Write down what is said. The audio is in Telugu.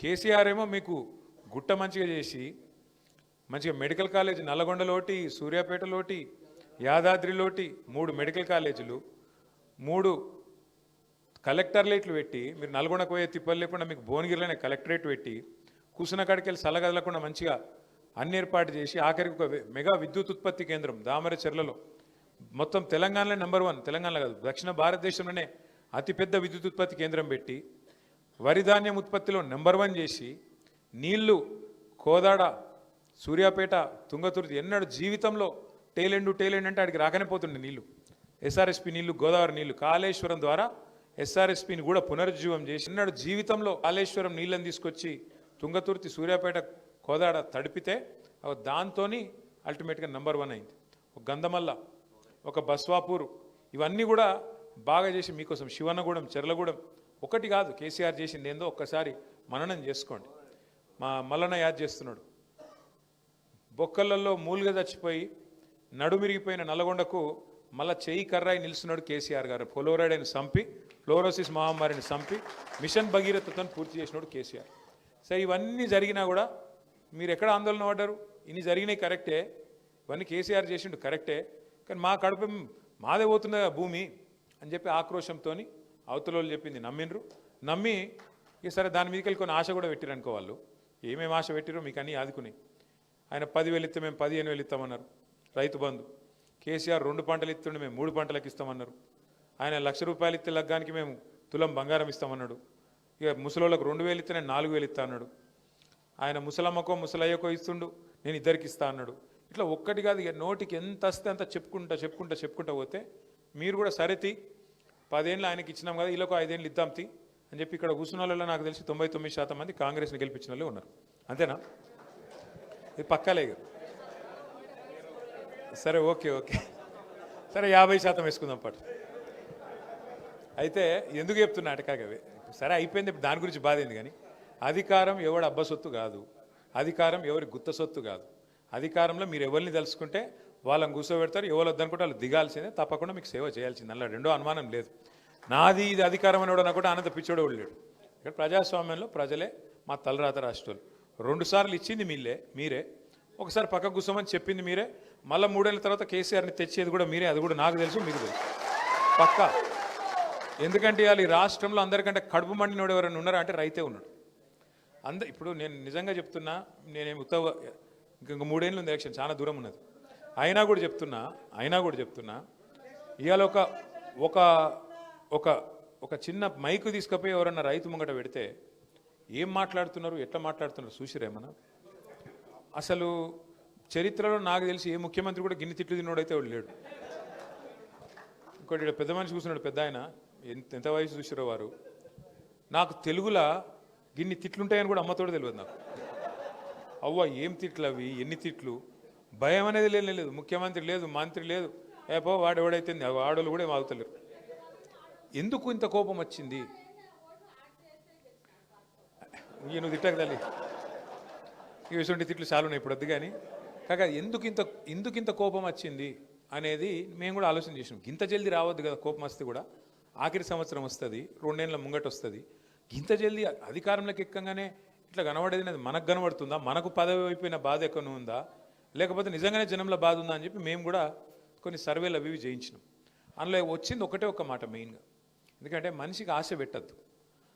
కేసీఆర్ ఏమో మీకు గుట్ట మంచిగా చేసి మంచిగా మెడికల్ కాలేజ్ నల్లగొండలోటి సూర్యాపేటలోటి యాదాద్రిలోటి మూడు మెడికల్ కాలేజీలు మూడు కలెక్టర్లేట్లు పెట్టి మీరు నల్గొండకు పోయే తిప్పలు లేకుండా మీకు భువనగిరిలోనే కలెక్టరేట్ పెట్టి కూసున్న కాడికి వెళ్ళి సలగదలకుండా మంచిగా అన్ని ఏర్పాటు చేసి ఆఖరికి ఒక మెగా విద్యుత్ ఉత్పత్తి కేంద్రం దామర చెర్లలో. మొత్తం తెలంగాణలో నెంబర్ వన్ తెలంగాణలో కాదు దక్షిణ భారతదేశంలోనే అతిపెద్ద విద్యుత్ ఉత్పత్తి కేంద్రం పెట్టి వరి ధాన్యం ఉత్పత్తిలో నెంబర్ వన్ చేసి నీళ్ళు కోదాడ సూర్యాపేట తుంగతుర్తి ఎన్నడు జీవితంలో టేలెండు టేలెండ్ అంటే ఆడికి రాకనే పోతుండే నీళ్ళు. ఎస్ఆర్ఎస్పి నీళ్ళు గోదావరి నీళ్ళు కాళేశ్వరం ద్వారా ఎస్ఆర్ఎస్పిని కూడా పునరుజ్జీవం చేసి ఎన్నడు జీవితంలో కాళేశ్వరం నీళ్ళని తీసుకొచ్చి తుంగతుర్తి సూర్యాపేట కోదాడ తడిపితే దాంతో అల్టిమేట్గా నెంబర్ వన్ అయింది. ఒక గంధమల్ల ఒక బస్వాపూర్ ఇవన్నీ కూడా బాగా చేసి మీకోసం శివన్నగూడెం చెర్లగూడెం ఒకటి కాదు కేసీఆర్ చేసింది ఏందో ఒక్కసారి మననం చేసుకోండి. మా మల్లన్న యాద్ చేస్తున్నాడు. బొక్కలలో మూలుగా చచ్చిపోయి నడుమిరిగిపోయిన నల్లగొండకు మళ్ళా చేయి కర్రాయి నిలుస్తున్నాడు కేసీఆర్ గారు. ఫ్లోరైడ్ని సంపి ఫ్లోరోసిస్ మహమ్మారిని చంపి మిషన్ భగీరథతో పూర్తి చేసినాడు కేసీఆర్. సో ఇవన్నీ జరిగినా కూడా మీరు ఎక్కడ ఆందోళన పడ్డారు? ఇన్ని జరిగినాయి కరెక్టే. ఇవన్నీ కేసీఆర్ చేసిండు కరెక్టే. కానీ మా కడుపు మాదే పోతున్న భూమి? అని చెప్పి ఆక్రోశంతో అవతల వాళ్ళు చెప్పింది నమ్మిండ్రు. నమ్మి ఇక సరే దాని మీదకి వెళ్ళి కొన్ని ఆశ కూడా పెట్టిరు అనుకో వాళ్ళు. ఏమేమి ఆశ పెట్టిరో మీకు అన్నీ ఆదుకుని. ఆయన పదివేలు ఇస్తే మేము పదిహేను వేలు ఇస్తామన్నారు రైతు బంధు. కేసీఆర్ రెండు పంటలు ఇస్తుండే మేము మూడు పంటలకు ఇస్తామన్నారు. ఆయన లక్ష రూపాయలు ఇస్తే లగ్గానికి మేము తులం బంగారం ఇస్తామన్నాడు. ఇక ముసలోళ్ళకు రెండు వేలు ఇస్తే నేను నాలుగు వేలు ఇస్తా అన్నాడు. ఆయన ముసలమ్మకో ముసలయ్యకో ఇస్తుండు నేను ఇద్దరికి ఇస్తా అన్నాడు. ఇట్లా ఒక్కటి కాదు ఇక నోటికి ఎంత వస్తే అంత చెప్పుకుంటా చెప్పుకుంటా చెప్పుకుంటా పోతే మీరు కూడా సరేతి పదేళ్ళు ఆయనకి ఇచ్చినాం కదా వీళ్ళకు ఐదేళ్ళు ఇద్దాం తి అని చెప్పి ఇక్కడ కూర్చున్న వాళ్ళలో నాకు తెలిసి తొంభై తొమ్మిది శాతం మంది కాంగ్రెస్ని గెలిపించిన వాళ్ళు ఉన్నారు. అంతేనా? ఇది పక్కాలే సరే ఓకే ఓకే. సరే యాభై శాతం వేసుకుందాం పాటు. అయితే ఎందుకు చెప్తున్నా అటకాగవే సరే అయిపోయింది. దాని గురించి బాధింది కానీ అధికారం ఎవడు అబ్బసొత్తు కాదు. అధికారం ఎవరి గుత్త సొత్తు కాదు. అధికారంలో మీరు ఎవరిని తెలుసుకుంటే వాళ్ళని కూర్చోబెడతారు ఎవరు వద్దనుకుంటే వాళ్ళు దిగాల్సిందే తప్పకుండా మీకు సేవ చేయాల్సింది. అలా రెండో అనుమానం లేదు. నాది ఇది అధికారం అనేవాడు అనుకుంటే ఆనంద పిచ్చోడు లేడు. ఇక్కడ ప్రజాస్వామ్యంలో ప్రజలే మా తలరాత రాష్ట్రాలు. రెండు సార్లు ఇచ్చింది మీలే మీరే. ఒకసారి పక్క కూర్చోమని చెప్పింది మీరే. మళ్ళీ మూడేళ్ళ తర్వాత కేసీఆర్ని తెచ్చేది కూడా మీరే. అది కూడా నాకు తెలుసు మీకు తెలుసు. పక్క. ఎందుకంటే ఇవాళ ఈ రాష్ట్రంలో అందరికంటే కడుపు మండినోడు ఎవరైనా ఉన్నారా అంటే రైతే ఉన్నాడు. అంద ఇప్పుడు నేను నిజంగా చెప్తున్నా నేనేమి ఉత్తవ ఇంకొక మూడేళ్ళు ఉంది ఎలక్షన్ చాలా దూరం ఉన్నది. అయినా కూడా చెప్తున్నా అయినా కూడా చెప్తున్నా. ఇవాళ ఒక ఒక ఒక ఒక చిన్న మైకు తీసుకుపోయి ఎవరన్నా రైతు ముంగట పెడితే ఏం మాట్లాడుతున్నారు ఎట్లా మాట్లాడుతున్నారు చూసిరేమన్నా అసలు చరిత్రలో నాకు తెలిసి ఏ ముఖ్యమంత్రి కూడా గిన్నె తిట్లు తిన్నోడైతే వాడు లేడు. ఇంకోటి పెద్ద మనిషి కూర్చున్నాడు పెద్ద ఆయన. ఎంత ఎంత వయసు చూసిరో వారు. నాకు తెలుగులా గిన్ని తిట్లుంటాయని కూడా అమ్మతోడు తెలియదు నాకు. అవ్వ ఏం తిట్లు అవి? ఎన్ని తిట్లు? భయం అనేది లేనే లేదు. ముఖ్యమంత్రి లేదు మంత్రి లేదు. ఏపో వాడు ఎవడైతే వాడోళ్ళు కూడా ఏం ఆగుతలేరు. ఎందుకు ఇంత కోపం వచ్చింది? ఈయన నువ్వు తిట్టక తల్లి. ఈ విషయం తిట్లు చాలున్నాయి ఇప్పుడు వద్దు కానీ. కాక ఎందుకు ఇంత ఎందుకు ఇంత కోపం వచ్చింది అనేది మేము కూడా ఆలోచన చేసినాం. ఇంత జల్దీ రావద్దు కదా కోపం వస్తే కూడా. ఆఖరి సంవత్సరం వస్తుంది రెండేళ్ళ ముంగట వస్తుంది. ఇంత జల్దీ అధికారంలోకి ఎక్కగానే ఇట్లా కనబడేది అనేది మనకు కనబడుతుందా? మనకు పదవి అయిపోయిన బాధ ఎక్కడ ఉందా లేకపోతే నిజంగానే జనంలో బాధ ఉందా అని చెప్పి మేము కూడా కొన్ని సర్వేలు అవి ఇవి చేయించినాం. అందులో వచ్చింది ఒకటే ఒక మాట మెయిన్గా. ఎందుకంటే మనిషికి ఆశ పెట్టద్దు.